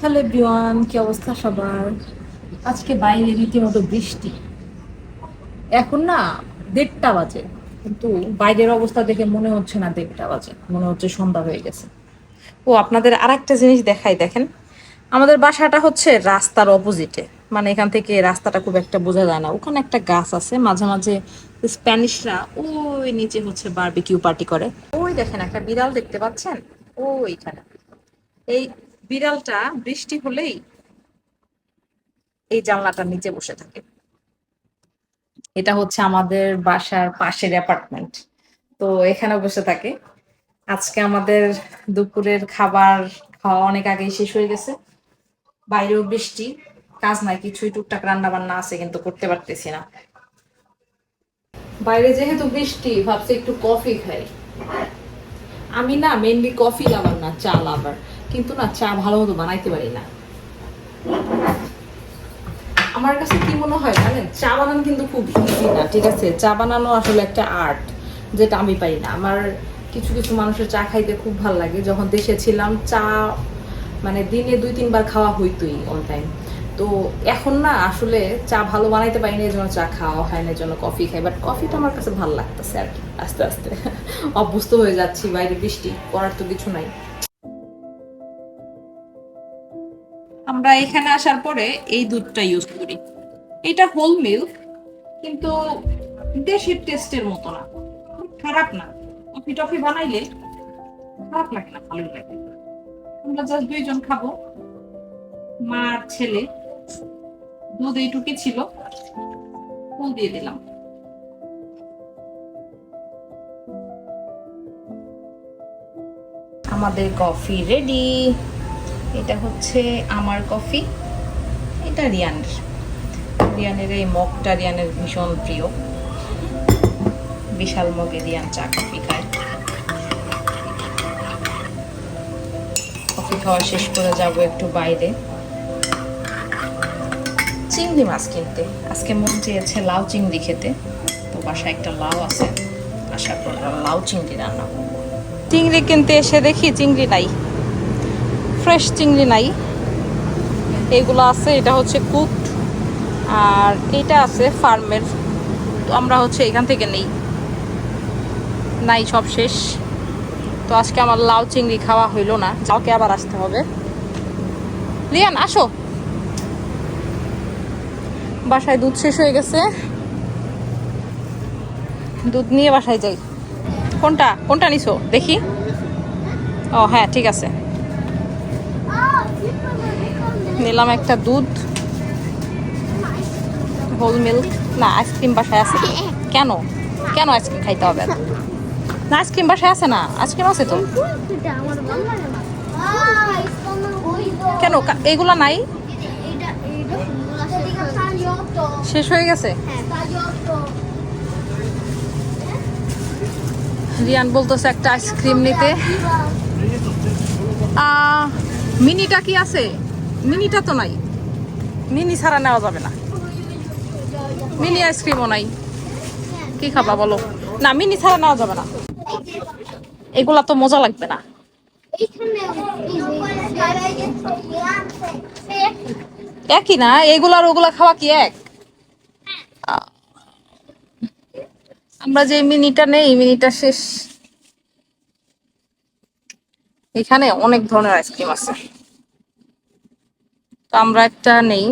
Hello everyone, কি অবস্থা সবার? আজকে বাইরে রীতিমতো বৃষ্টি। এখন না দেড়টা বাজে, কিন্তু বাইরের অবস্থা দেখে মনে হচ্ছে না দেড়টা বাজে, মনে হচ্ছে সন্ধ্যা হয়ে গেছে। ও, আপনাদের আর একটা জিনিস দেখাই, দেখেন। আমাদের বাসাটা হচ্ছে রাস্তার অপোজিটে মানে এখান থেকে রাস্তাটা খুব একটা বোঝা যায় না। ওখানে একটা গাছ আছে, মাঝে মাঝে স্প্যানিশরা ওই নিচে হচ্ছে বারবিকিউ পার্টি করে। ওই দেখেন একটা বিড়াল দেখতে পাচ্ছেন? ওইখানে। এই বিড়ালটা বৃষ্টি হলেই এই জানলাটার নিচে বসে থাকে। এটা হচ্ছে আমাদের বাসার পাশের অ্যাপার্টমেন্ট। তো এখানে বসে থাকে। আজকে আমাদের দুপুরের খাবার খাওয়া অনেক আগেই শেষ হয়ে গেছে। বাইরেও বৃষ্টি। কাজ নাই, কিছুই টুকটাক রান্না বান্না আছে কিন্তু করতে পারতেছি না। বাইরে যেহেতু বৃষ্টি, ভাবছি একটু কফি খাই। আমি না মেনলি কফি লাভার না, চা লাভার। কিন্তু না চা ভালো মতো বানাইতে পারি না। আমার কাছে কি মনে হয় জানেন? চা বানানো কিন্তু খুব ইজি না, ঠিক আছে? চা বানানো আসলে একটা আর্ট যেটা আমি পাই না। আমার কিছু কিছু মানুষের চা খাইতে খুব ভালো লাগে। যখন দেশে ছিলাম, চা মানে দিনে দুই তিনবার খাওয়া হইতোই অল টাইম তো এখন না আসলে চা ভালো বানাইতে পারি না, এই জন্য চা খাওয়া হয় না, এই জন্য কফি খাই বাট কফিটা আমার কাছে ভালো লাগতেছে আর কি, আস্তে আস্তে। অভ্যস্ত হয়ে যাচ্ছি, বাইরে বৃষ্টি, করার তো কিছু নাই। আমরা এখানে আসার পরে এই দুধটা ইউজ করি। এটা হোল মিল্ক কিন্তু দেশের টেস্টের মতো না। খারাপ না। কফি টফি বানাইলে খারাপ লাগে না, ভালো লাগে। আমরা জাস্ট দুইজন খাব। মা আর ছেলে। দুধ এইটুকি ছিল। ফুল দিয়ে দিলাম। আমাদের কফি রেডি এটা হচ্ছে আমার কফি। এটা রিয়ানের। রিয়ানের এই মগটা রিয়ানের ভীষণ প্রিয়। বিশাল মগে রিয়ান চা কফি খায়। কফি খাওয়া শেষ করে যাব একটু বাইরে। চিংড়ি মাছ কিনতে। আজকে মন চেয়েছে লাউ চিংড়ি খেতে। তো বাসায় একটা লাউ আছে। আশা করলাম লাউ চিংড়ি রান্না করব। চিংড়ি কিনতে এসে দেখি চিংড়ি নাই। ফ্রেশ চিংড়ি নাই। এগুলো আছে, এটা হচ্ছে কুকড আর এটা আছে ফার্মের। তো আমরা হচ্ছে এখান থেকে নেই। নাই সব শেষ। তো আজকে আমার লাউ চিংড়ি খাওয়া হইল না। কালকে আবার আসতে হবে। রিয়ান আসো। বাসায় দুধ শেষ হয়ে গেছে। দুধ নিয়ে বাসায় যাই। কোনটা? কোনটা নিছো? দেখি। ও হ্যাঁ ঠিক আছে। নিলাম একটা দুধ। Whole milk. না আইসক্রিম বাসায় আছে। কেন? কেন আইসক্রিম খাইতে হবে না আইসক্রিম বাসায় আছে না? আইসক্রিম আছে তো? কেন? এইগুলা নাই? শেষ হয়ে গেছে? রিয়ান বলতেছে একটা আইসক্রিম নিতে। মিনিটা কি আছে? মিনিটা তো নাই। মিনি ছাড়া নেওয়া যাবে না। মিনি আইসক্রিমও নাই। কি খাবা বলো? না, মিনি ছাড়া নেওয়া যাবে না। এগুলা তো মজা লাগবে না। একই না? এগুলা আর ওগুলা খাওয়া কি এক? আমরা যে মিনিটা নেই মিনিটা শেষ। এখানে অনেক ধরনের আইসক্রিম আছে। আমরা একটা নেই।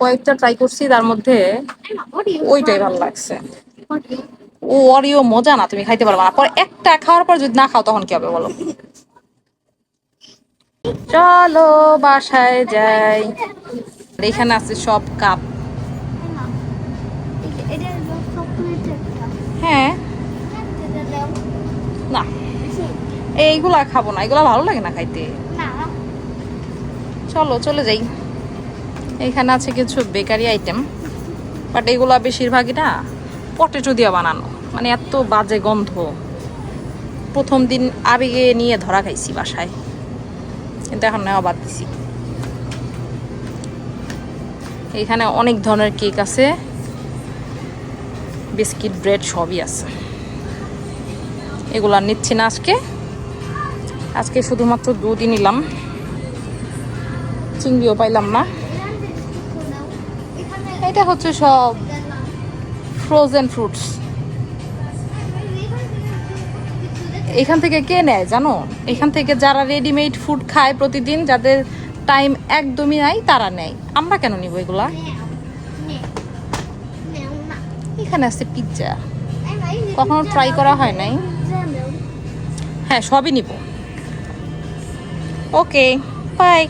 কয়েকটা ট্রাই করছি, তার মধ্যে ওইটাই ভালো লাগছে। ও অরিও মজা না, তুমি খাইতে পারবে না। পরে একটা খাওয়ার পর যদি না খাও, তখন কি হবে বলো? চলো বাসায় যাই। এখানে আছে সব কাপ হ্যাঁ। না। এইগুলা খাব না এগুলা ভালো লাগে না খাইতে। চলো চলে যাই। এখানে আছে কিছু বেকারি আইটেম বাট এগুলা বেশিরভাগই না পটেটো দিয়ে বানানো। মানে এত বাজে গন্ধ। প্রথম দিন আবেগে নিয়ে ধরা খাইছি বাসায়। কিন্তু এখন নেওয়া বাদ দিছি। এখানে অনেক ধরনের কেক আছে। বিস্কিট, ব্রেড সবই আছে। এগুলো নিচ্ছি না আজকে। আজকে শুধুমাত্র দুধই নিলাম। চিংড়িও পাইলাম না। এটা হচ্ছে সব ফ্রোজেন ফ্রুটস এখান থেকে কে নেয় জানো? এখান থেকে যারা রেডিমেড ফুড খায় প্রতিদিন, যাদের টাইম একদমই নাই, তারা নেয়। আমরা কেন নিব এগুলা? এখানে আছে পিৎজা কখনো ট্রাই করা হয় নাই। হ্যাঁ সবই নিব। Okay bye